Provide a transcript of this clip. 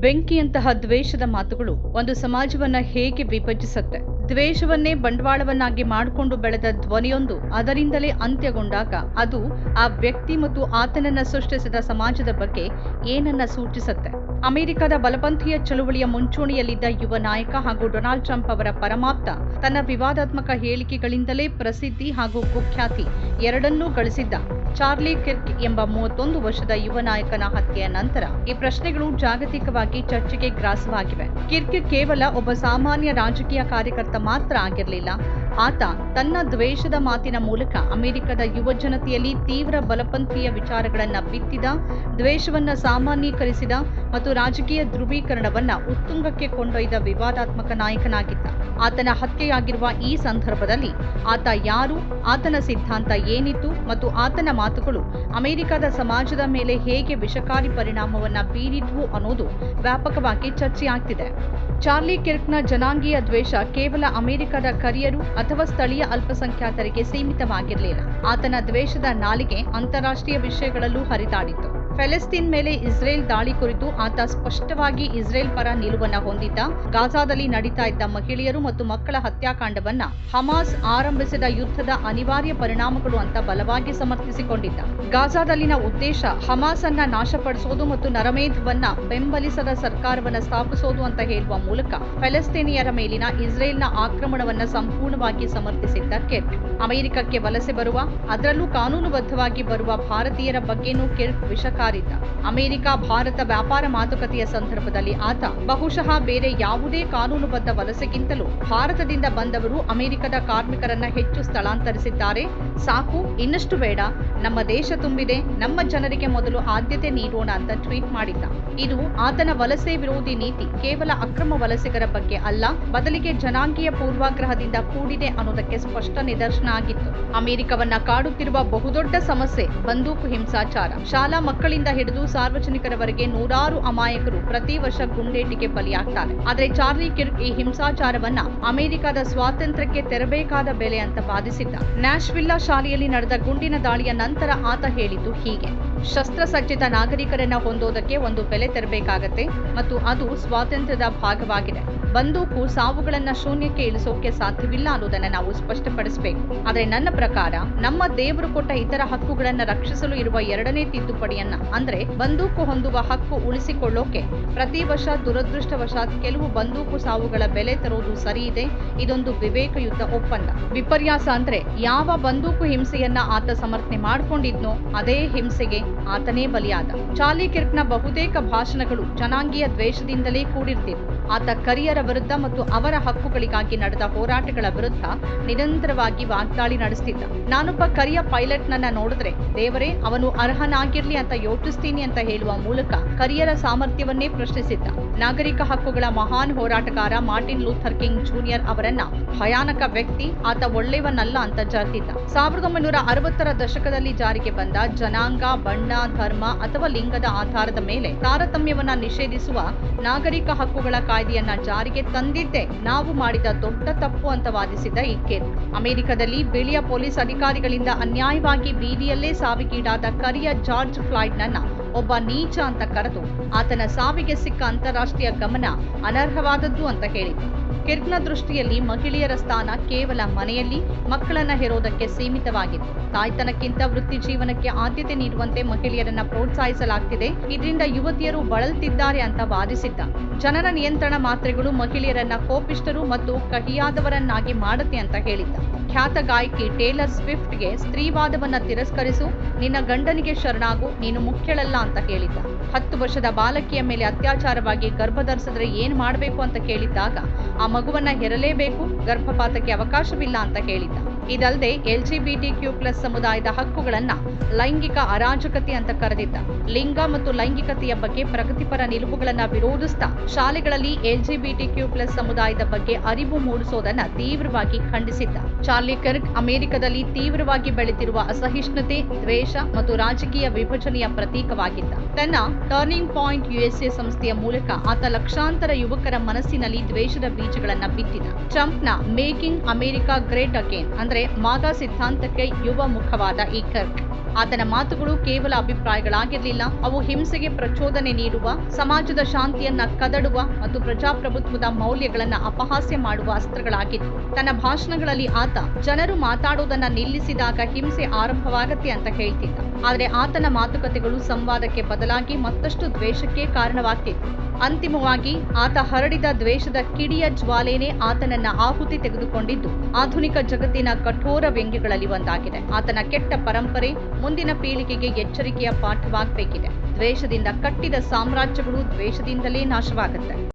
ಬೆಂಕಿಯಂತಹ ದ್ವೇಷದ ಮಾತುಗಳು ಒಂದು ಸಮಾಜವನ್ನ ಹೇಗೆ ವಿಭಜಿಸುತ್ತೆ? ದ್ವೇಷವನ್ನೇ ಬಂಡವಾಳವನ್ನಾಗಿ ಮಾಡಿಕೊಂಡು ಬೆಳೆದ ಧ್ವನಿಯೊಂದು ಅದರಿಂದಲೇ ಅಂತ್ಯಗೊಂಡಾಗ ಅದು ಆ ವ್ಯಕ್ತಿ ಮತ್ತು ಆತನನ್ನ ಸೃಷ್ಟಿಸಿದ ಸಮಾಜದ ಬಗ್ಗೆ ಏನನ್ನ ಸೂಚಿಸುತ್ತೆ? ಅಮೆರಿಕದ ಬಲಪಂಥೀಯ ಚಳುವಳಿಯ ಮುಂಚೂಣಿಯಲ್ಲಿದ್ದ ಯುವ ನಾಯಕ ಹಾಗೂ ಡೊನಾಲ್ಡ್ ಟ್ರಂಪ್ ಅವರ ಪರಮಾಪ್ತ ತನ್ನ ವಿವಾದಾತ್ಮಕ ಹೇಳಿಕೆಗಳಿಂದಲೇ ಪ್ರಸಿದ್ಧಿ ಹಾಗೂ ಕುಖ್ಯಾತಿ ಎರಡನ್ನೂ ಗಳಿಸಿದ್ದ ಚಾರ್ಲಿ ಕಿರ್ಕ್ ಎಂಬ ಮೂವತ್ತೊಂದು ವರ್ಷದ ಯುವ ನಾಯಕನ ಹತ್ಯೆಯ ನಂತರ ಈ ಪ್ರಶ್ನೆಗಳು ಜಾಗತಿಕವಾಗಿ ಚರ್ಚೆಗೆ ಗ್ರಾಸವಾಗಿವೆ. ಕಿರ್ಕ್ ಕೇವಲ ಒಬ್ಬ ಸಾಮಾನ್ಯ ರಾಜಕೀಯ ಕಾರ್ಯಕರ್ತ ಮಾತ್ರ ಆಗಿರಲಿಲ್ಲ. ಆತ ತನ್ನ ದ್ವೇಷದ ಮಾತಿನ ಮೂಲಕ ಅಮೆರಿಕದ ಯುವ ಜನತೆಯಲ್ಲಿ ತೀವ್ರ ಬಲಪಂಥೀಯ ವಿಚಾರಗಳನ್ನ ಬಿತ್ತಿದ, ದ್ವೇಷವನ್ನ ಸಾಮಾನ್ಯೀಕರಿಸಿದ ಮತ್ತು ರಾಜಕೀಯ ಧ್ರುವೀಕರಣವನ್ನ ಉತ್ತುಂಗಕ್ಕೆ ಕೊಂಡೊಯ್ದ ವಿವಾದಾತ್ಮಕ ನಾಯಕನಾಗಿದ್ದ. ಆತನ ಹತ್ಯೆಯಾಗಿರುವ ಈ ಸಂದರ್ಭದಲ್ಲಿ ಆತ ಯಾರು, ಆತನ ಸಿದ್ಧಾಂತ ಏನಿತ್ತು ಮತ್ತು ಆತನ ಮಾತುಗಳು ಅಮೆರಿಕದ ಸಮಾಜದ ಮೇಲೆ ಹೇಗೆ ವಿಷಕಾರಿ ಪರಿಣಾಮವನ್ನ ಬೀರಿದ್ವು ಅನ್ನೋದು ವ್ಯಾಪಕವಾಗಿ ಚರ್ಚೆಯಾಗ್ತಿದೆ. ಚಾರ್ಲಿ ಕಿರ್ಕ್ನ ಜನಾಂಗೀಯ ದ್ವೇಷ ಕೇವಲ ಅಮೆರಿಕದ ಕರಿಯರು ಅಥವಾ ಸ್ಥಳೀಯ ಅಲ್ಪಸಂಖ್ಯಾತರಿಗೆ ಸೀಮಿತವಾಗಿರಲಿಲ್ಲ. ಆತನ ದ್ವೇಷದ ನಾಲಿಗೆ ಅಂತಾರಾಷ್ಟ್ರೀಯ ವಿಷಯಗಳಲ್ಲೂ ಹರಿದಾಡಿತ್ತು ಫೆಲೆಸ್ತೀನ್ ಮೇಲೆ ಇಸ್ರೇಲ್ ದಾಳಿ ಕುರಿತು ಆತ ಸ್ಪಷ್ಟವಾಗಿ ಇಸ್ರೇಲ್ ಪರ ನಿಲುವನ್ನ ಹೊಂದಿದ್ದ. ಗಾಜಾದಲ್ಲಿ ನಡೀತಾ ಇದ್ದ ಮಹಿಳೆಯರು ಮತ್ತು ಮಕ್ಕಳ ಹತ್ಯಾಕಾಂಡವನ್ನ ಹಮಾಸ್ ಆರಂಭಿಸಿದ ಯುದ್ಧದ ಅನಿವಾರ್ಯ ಪರಿಣಾಮಗಳು ಅಂತ ಬಲವಾಗಿ ಸಮರ್ಥಿಸಿಕೊಂಡಿದ್ದ. ಗಾಜಾದಲ್ಲಿನ ಉದ್ದೇಶ ಹಮಾಸ್ ಅನ್ನ ನಾಶಪಡಿಸೋದು ಮತ್ತು ನರಮೇಧವನ್ನ ಬೆಂಬಲಿಸದ ಸರ್ಕಾರವನ್ನ ಸ್ಥಾಪಿಸೋದು ಅಂತ ಹೇಳುವ ಮೂಲಕ ಫೆಲೆಸ್ತೀನಿಯರ ಮೇಲಿನ ಇಸ್ರೇಲ್ನ ಆಕ್ರಮಣವನ್ನ ಸಂಪೂರ್ಣವಾಗಿ ಸಮರ್ಥಿಸಿದ್ದ ಕೆರ್ ಅಮೆರಿಕಕ್ಕೆ ವಲಸೆ ಬರುವ, ಅದರಲ್ಲೂ ಕಾನೂನುಬದ್ಧವಾಗಿ ಬರುವ ಭಾರತೀಯರ ಬಗ್ಗೆನೂ ಕಿರ್ಕ್ ವಿಷಕಾರಿದ್ದ ಅಮೆರಿಕ, ಭಾರತ ವ್ಯಾಪಾರ ಮಾತುಕತೆಯ ಸಂದರ್ಭದಲ್ಲಿ ಆತ ಬಹುಶಃ ಬೇರೆ ಯಾವುದೇ ಕಾನೂನುಬದ್ಧ ವಲಸೆಗಿಂತಲೂ ಭಾರತದಿಂದ ಬಂದವರು ಅಮೆರಿಕದ ಕಾರ್ಮಿಕರನ್ನ ಹೆಚ್ಚು ಸ್ಥಳಾಂತರಿಸಿದ್ದಾರೆ. ಸಾಕು, ಇನ್ನಷ್ಟು ಬೇಡ. ನಮ್ಮ ದೇಶ ತುಂಬಿದೆ. ನಮ್ಮ ಜನರಿಗೆ ಮೊದಲು ಆದ್ಯತೆ ನೀಡೋಣ ಅಂತ ಟ್ವೀಟ್ ಮಾಡಿದ್ದ. ಇದು ಆತನ ವಲಸೆ ವಿರೋಧಿ ನೀತಿ, ಕೇವಲ ಅಕ್ರಮ ವಲಸಿಗರ ಬಗ್ಗೆ ಅಲ್ಲ, ಬದಲಿಗೆ ಜನಾಂಗೀಯ ಪೂರ್ವಾಗ್ರಹದಿಂದ ಕೂಡಿದೆ ಅನ್ನೋದಕ್ಕೆ ಸ್ಪಷ್ಟ ನಿದರ್ಶನ ಆಗಿತ್ತು. ಅಮೆರಿಕವನ್ನ ಕಾಡುತ್ತಿರುವ ಬಹುದೊಡ್ಡ ಸಮಸ್ಯೆ ಬಂದೂಕು ಹಿಂಸಾಚಾರ. ಶಾಲಾ ಮಕ್ಕಳಿಂದ ಹಿಡಿದು ಸಾರ್ವಜನಿಕರವರೆಗೆ ನೂರಾರು ಅಮಾಯಕರು ಪ್ರತಿ ವರ್ಷ ಗುಂಡೇಟಿಗೆ ಬಲಿಯಾಗ್ತಾರೆ. ಆದರೆ ಚಾರ್ಲಿ ಕಿರ್ಕ್ ಈ ಹಿಂಸಾಚಾರವನ್ನ ಅಮೆರಿಕದ ಸ್ವಾತಂತ್ರ್ಯಕ್ಕೆ ತೆರಬೇಕಾದ ಬೆಲೆ ಅಂತ ವಾದಿಸಿದ್ದ. ನ್ಯಾಶ್ವಿಲ್ಲಾ ಶಾಲೆಯಲ್ಲಿ ನಡೆದ ಗುಂಡಿನ ದಾಳಿಯ ನಂತರ ಆತ ಹೇಳಿದ್ದು ಹೀಗೆ. ಶಸ್ತ್ರಸಜ್ಜಿತ ನಾಗರಿಕರನ್ನ ಹೊಂದೋದಕ್ಕೆ ಒಂದು ಬೆಲೆ ತೆರಬೇಕಾಗತ್ತೆ ಮತ್ತು ಅದು ಸ್ವಾತಂತ್ರ್ಯದ ಭಾಗವಾಗಿದೆ. ಬಂದೂಕು ಸಾವುಗಳನ್ನ ಶೂನ್ಯಕ್ಕೆ ಇಳಿಸೋಕೆ ಸಾಧ್ಯವಿಲ್ಲ ಅನ್ನೋದನ್ನ ನಾವು ಸ್ಪಷ್ಟಪಡಿಸಬೇಕು. ಆದರೆ ನನ್ನ ಪ್ರಕಾರ ನಮ್ಮ ದೇವರು ಕೊಟ್ಟ ಇತರ ಹಕ್ಕುಗಳನ್ನ ರಕ್ಷಿಸಲು ಇರುವ ಎರಡನೇ ತಿದ್ದುಪಡಿಯನ್ನ ಅಂದ್ರೆ ಬಂದೂಕು ಹೊಂದುವ ಹಕ್ಕು ಉಳಿಸಿಕೊಳ್ಳೋಕೆ. ಪ್ರತಿ ವರ್ಷ ದುರದೃಷ್ಟವಶಾತ್ ಕೆಲವು ಬಂದೂಕು ಸಾವುಗಳ ಬೆಲೆ ಸರಿ ಇದೆ ಇದೊಂದು ವಿವೇಕಯುತ ಒಪ್ಪಂದ. ವಿಪರ್ಯಾಸ ಅಂದ್ರೆ ಯಾವ ಬಂದೂಕು ಹಿಂಸೆಯನ್ನ ಆತ ಸಮರ್ಥನೆ ಮಾಡ್ಕೊಂಡಿದ್ನೋ ಅದೇ ಹಿಂಸೆಗೆ ಆತನೇ ಬಲಿಯಾದ. ಚಾರ್ಲಿ ಕಿರ್ಕ್ನ ಬಹುತೇಕ ಭಾಷಣಗಳು ಜನಾಂಗೀಯ ದ್ವೇಷದಿಂದಲೇ ಕೂಡಿರ್ತಿತ್ತು ಆತ ಕರಿಯರ ವಿರುದ್ಧ ಮತ್ತು ಅವರ ಹಕ್ಕುಗಳಿಗಾಗಿ ನಡೆದ ಹೋರಾಟಗಳ ವಿರುದ್ಧ ನಿರಂತರವಾಗಿ ವಾಗ್ದಾಳಿ ನಡೆಸ್ತಿದ್ದ. ನಾನೊಬ್ಬ ಕರಿಯ ಪೈಲಟ್ ನನ್ನ ನೋಡಿದ್ರೆ, ದೇವರೇ, ಅವನು ಅರ್ಹನಾಗಿರ್ಲಿ ಅಂತ ಯೋಚಿಸ್ತೀನಿ ಅಂತ ಹೇಳುವ ಮೂಲಕ ಕರಿಯರ ಸಾಮರ್ಥ್ಯವನ್ನೇ ಪ್ರಶ್ನಿಸಿದ್ದ. ನಾಗರಿಕ ಹಕ್ಕುಗಳ ಮಹಾನ್ ಹೋರಾಟಗಾರ ಮಾರ್ಟಿನ್ ಲೂಥರ್ ಕಿಂಗ್ ಜೂನಿಯರ್ ಅವರನ್ನ ಭಯಾನಕ ವ್ಯಕ್ತಿ, ಆತ ಒಳ್ಳೆಯವನಲ್ಲ ಅಂತ ಜರ್ತಿದ್ದ. ಸಾವಿರದ ಒಂಬೈನೂರ ಅರವತ್ತರ ದಶಕದಲ್ಲಿ ಜಾರಿಗೆ ಬಂದ ಜನಾಂಗ ಬಣ್ಣ ಧರ್ಮ ಅಥವಾ ಲಿಂಗದ ಆಧಾರದ ಮೇಲೆ ತಾರತಮ್ಯವನ್ನ ನಿಷೇಧಿಸುವ ನಾಗರಿಕ ಹಕ್ಕುಗಳ ಕಾಯ್ದೆಯನ್ನ ಜಾರಿಗೆ ತಂದಿದ್ದೇ ನಾವು ಮಾಡಿದ ದೊಡ್ಡ ತಪ್ಪು ಅಂತ ವಾದಿಸಿದ ಈ ಕಿರ್. ಅಮೆರಿಕದಲ್ಲಿ ಬಿಳಿಯ ಪೊಲೀಸ್ ಅಧಿಕಾರಿಗಳಿಂದ ಅನ್ಯಾಯವಾಗಿ ಬೀದಿಯಲ್ಲೇ ಸಾವಿಗೀಡಾದ ಕರಿಯ ಜಾರ್ಜ್ ಫ್ಲಾಯ್ಡ್ನನ್ನ ಒಬ್ಬ ನೀಚ ಅಂತ ಕರೆದು ಆತನ ಸಾವಿಗೆ ಸಿಕ್ಕ ಅಂತಾರಾಷ್ಟ್ರೀಯ ಗಮನ ಅನರ್ಹವಾದದ್ದು ಅಂತ ಹೇಳಿದ್ರು. ಕಿರ್ಕ್ನ ದೃಷ್ಟಿಯಲ್ಲಿ ಮಹಿಳೆಯರ ಸ್ಥಾನ ಕೇವಲ ಮನೆಯಲ್ಲಿ, ಮಕ್ಕಳನ್ನ ಹೆರೋದಕ್ಕೆ ಸೀಮಿತವಾಗಿತ್ತು ತಾಯ್ತನಕ್ಕಿಂತ ವೃತ್ತಿ ಜೀವನಕ್ಕೆ ಆದ್ಯತೆ ನೀಡುವಂತೆ ಮಹಿಳೆಯರನ್ನ ಪ್ರೋತ್ಸಾಹಿಸಲಾಗ್ತಿದೆ. ಇದರಿಂದ ಯುವತಿಯರು ಬಳಲ್ತಿದ್ದಾರೆ ಅಂತ ವಾದಿಸಿದ್ದ ಜನರ ನಿಯಂತ್ರಣ ಮಾತ್ರೆಗಳು ಮಹಿಳೆಯರನ್ನ ಕೋಪಿಷ್ಟರು ಮತ್ತು ಕಹಿಯಾದವರನ್ನಾಗಿ ಮಾಡುತ್ತೆ ಅಂತ ಹೇಳಿದ್ದ. ಖ್ಯಾತ ಗಾಯಕಿ ಟೇಲರ್ ಸ್ವಿಫ್ಟ್ಗೆ ಸ್ತ್ರೀವಾದವನ್ನ ತಿರಸ್ಕರಿಸು, ನಿನ್ನ ಗಂಡನಿಗೆ ಶರಣಾಗು, ನೀನು ಮುಖ್ಯಳಲ್ಲ ಅಂತ ಹೇಳಿದ್ದ. ಹತ್ತು ವರ್ಷದ ಬಾಲಕಿಯ ಮೇಲೆ ಅತ್ಯಾಚಾರವಾಗಿ ಗರ್ಭಧರಿಸಿದ್ರೆ ಏನ್ ಮಾಡಬೇಕು ಅಂತ ಕೇಳಿದ್ದಾಗ, ಆ ಮಗುವನ್ನ ಹೆರಲೇಬೇಕು, ಗರ್ಭಪಾತಕ್ಕೆ ಅವಕಾಶವಿಲ್ಲ ಅಂತ ಹೇಳಿದ್ದ. ಇದಲ್ಲದೆ L G B T Q plus ಸಮುದಾಯದ ಹಕ್ಕುಗಳನ್ನ ಲೈಂಗಿಕ ಅರಾಜಕತೆ ಅಂತ ಕರೆದಿದ್ದ. ಲಿಂಗ ಮತ್ತು ಲೈಂಗಿಕತೆಯ ಬಗ್ಗೆ ಪ್ರಗತಿಪರ ನಿಲುವುಗಳನ್ನ ವಿರೋಧಿಸ್ತಾ ಶಾಲೆಗಳಲ್ಲಿ L G B T Q plus ಸಮುದಾಯದ ಬಗ್ಗೆ ಅರಿವು ಮೂಡಿಸೋದನ್ನ ತೀವ್ರವಾಗಿ ಖಂಡಿಸಿದ್ದ. ಚಾರ್ಲಿ ಕರ್ಕ್ ಅಮೆರಿಕದಲ್ಲಿ ತೀವ್ರವಾಗಿ ಬೆಳೆದಿರುವ ಅಸಹಿಷ್ಣುತೆ, ದ್ವೇಷ ಮತ್ತು ರಾಜಕೀಯ ವಿಭಜನೆಯ ಪ್ರತೀಕವಾಗಿದ್ದ. ತನ್ನ ಟರ್ನಿಂಗ್ ಪಾಯಿಂಟ್ ಯುಎಸ್ಎ ಸಂಸ್ಥೆಯ ಮೂಲಕ ಆತ ಲಕ್ಷಾಂತರ ಯುವಕರ ಮನಸ್ಸಿನಲ್ಲಿ ದ್ವೇಷದ ಬೀಜಗಳನ್ನು ಬಿತ್ತಿದ. ಟ್ರಂಪ್ನ ಮೇಕಿಂಗ್ ಅಮೆರಿಕ ಗ್ರೇಟ್ ಅಗೇನ್, ಅಂದ್ರೆ ಮಾದಾ ಸಿದ್ಧಾಂತಕ್ಕೆ ಯುವ ಮುಖವಾದ ಈ ಕರ್ಕ್. ಆತನ ಮಾತುಗಳು ಕೇವಲ ಅಭಿಪ್ರಾಯಗಳಾಗಿರಲಿಲ್ಲ. ಅವು ಹಿಂಸೆಗೆ ಪ್ರಚೋದನೆ ನೀಡುವ, ಸಮಾಜದ ಶಾಂತಿಯನ್ನ ಕದಡುವ ಮತ್ತು ಪ್ರಜಾಪ್ರಭುತ್ವದ ಮೌಲ್ಯಗಳನ್ನ ಅಪಹಾಸ್ಯ ಮಾಡುವ ಅಸ್ತ್ರಗಳಾಗಿತ್ತು ತನ್ನ ಭಾಷಣಗಳಲ್ಲಿ ಆತ, ಜನರು ಮಾತಾಡೋದನ್ನ ನಿಲ್ಲಿಸಿದಾಗ ಹಿಂಸೆ ಆರಂಭವಾಗತ್ತೆ ಅಂತ ಹೇಳ್ತಿದ್ದ. ಆದರೆ ಆತನ ಮಾತುಕತೆಗಳು ಸಂವಾದಕ್ಕೆ ಬದಲಾಗಿ ಮತ್ತಷ್ಟು ದ್ವೇಷಕ್ಕೆ ಕಾರಣವಾಗ್ತಿತ್ತು ಅಂತಿಮವಾಗಿ, ಆತ ಹರಡಿದ ದ್ವೇಷದ ಕಿಡಿಯ ಜ್ವಾಲೆನೇ ಆತನನ್ನ ಆಹುತಿ ತೆಗೆದುಕೊಂಡಿದ್ದು. ಆಧುನಿಕ ಜಗತ್ತಿನ ಕಠೋರ ವ್ಯಂಗ್ಯಗಳಲ್ಲಿ ಒಂದಾಗಿದೆ. ಆತನ ಕೆಟ್ಟ ಪರಂಪರೆ ಮುಂದಿನ ಪೀಳಿಗೆಗೆ ಎಚ್ಚರಿಕೆಯ ಪಾಠವಾಗಬೇಕಿದೆ. ದ್ವೇಷದಿಂದ ಕಟ್ಟಿದ ಸಾಮ್ರಾಜ್ಯಗಳು ದ್ವೇಷದಿಂದಲೇ ನಾಶವಾಗುತ್ತೆ.